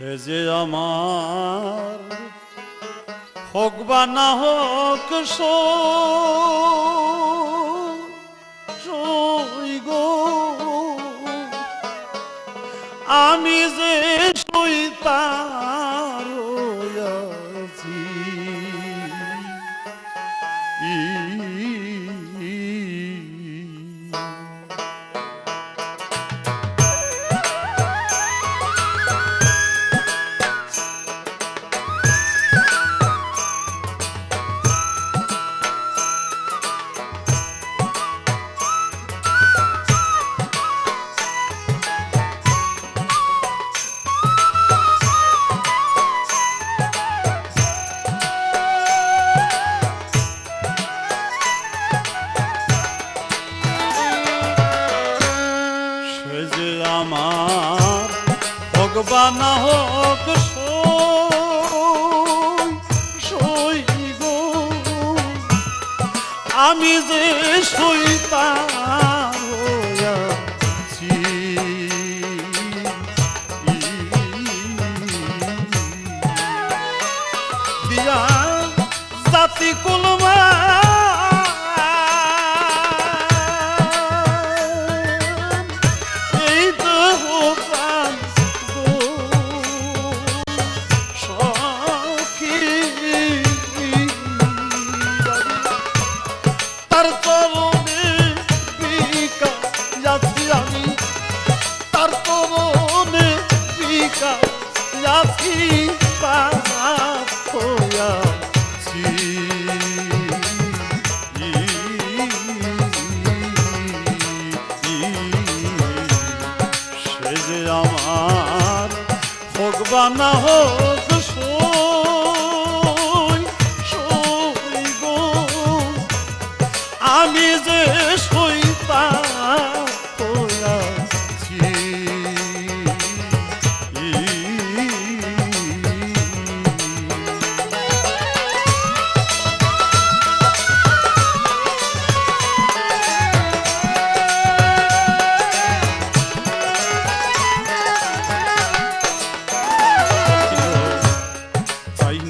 সে যে আমার হোক বা না হোক গো। আমি যে সইতার আমি যে হইয়াছি। দিয়া জাতি কুলমা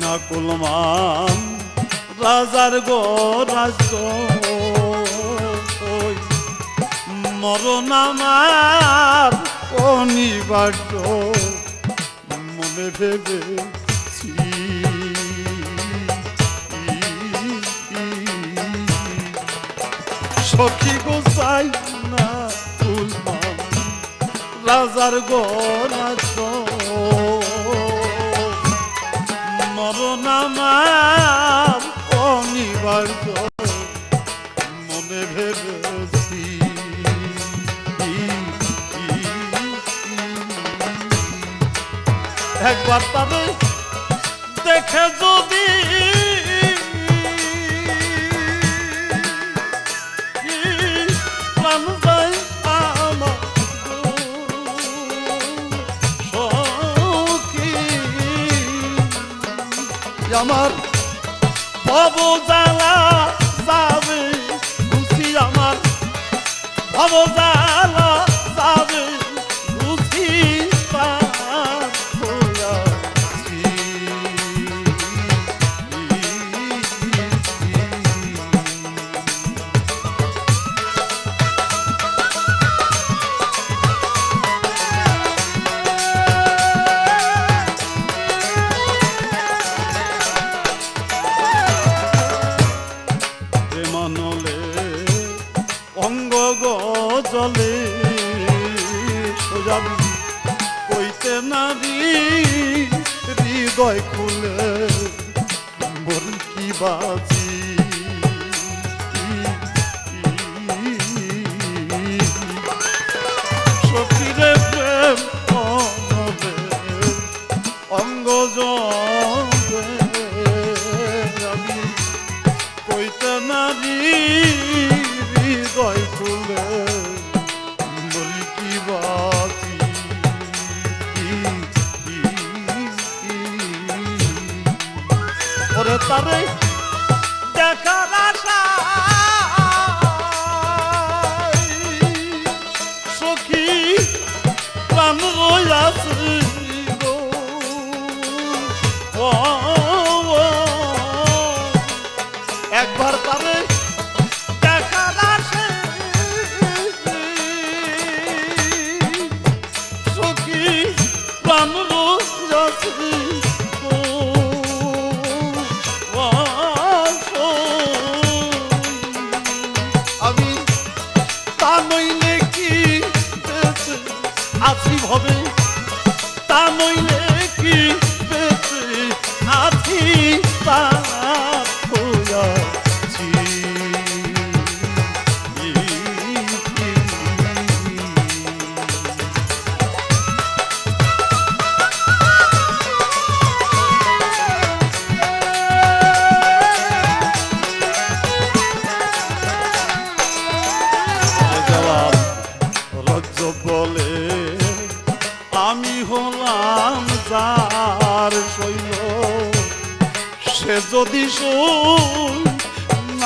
না কুলমান, রাজার গো ওই মরণ আমার অনিবার্য, মনে ভেবেছি। সখী গো চাই না রাজার গো রাজ্য আমার অনিবার্য। মনে ভেবেছি। একবার তবে দেখে ভব জ্বালা যাবে খুশি আমার। ভব জ্বালা নারী হৃদয় খুলে বল কি বাজি? সখীরে প্রেম অনবে অঙ্গ জবে আমি কইতে নারী। দেখার আশা একবার তারে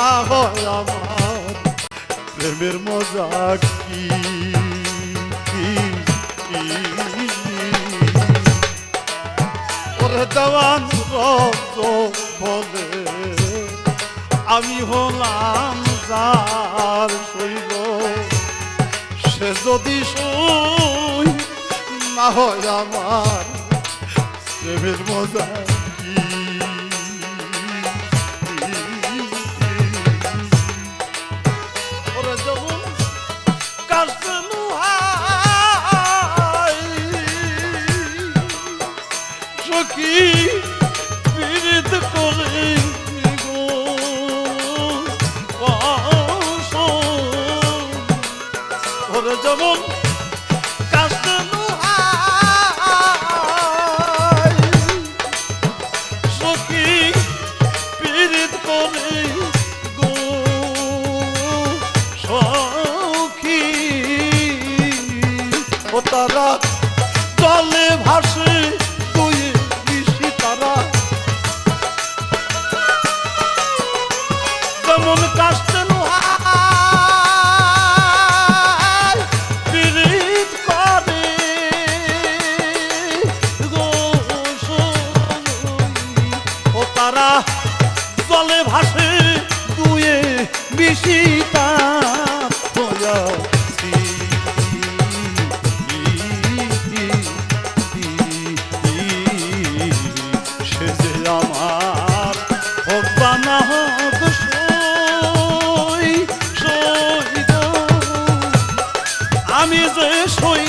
না হয় আমার প্রেমের মজা কি? ওরে দেওয়ান রজ্জ বলে আমি হলাম যার শৈল সে যদি সই না হয় আমার প্রেমের মজা তারা জলে ভাসে তুই মিশি তারা। যেমন। ও তারা জলে ভাসে দুয়ে মিশি যে সই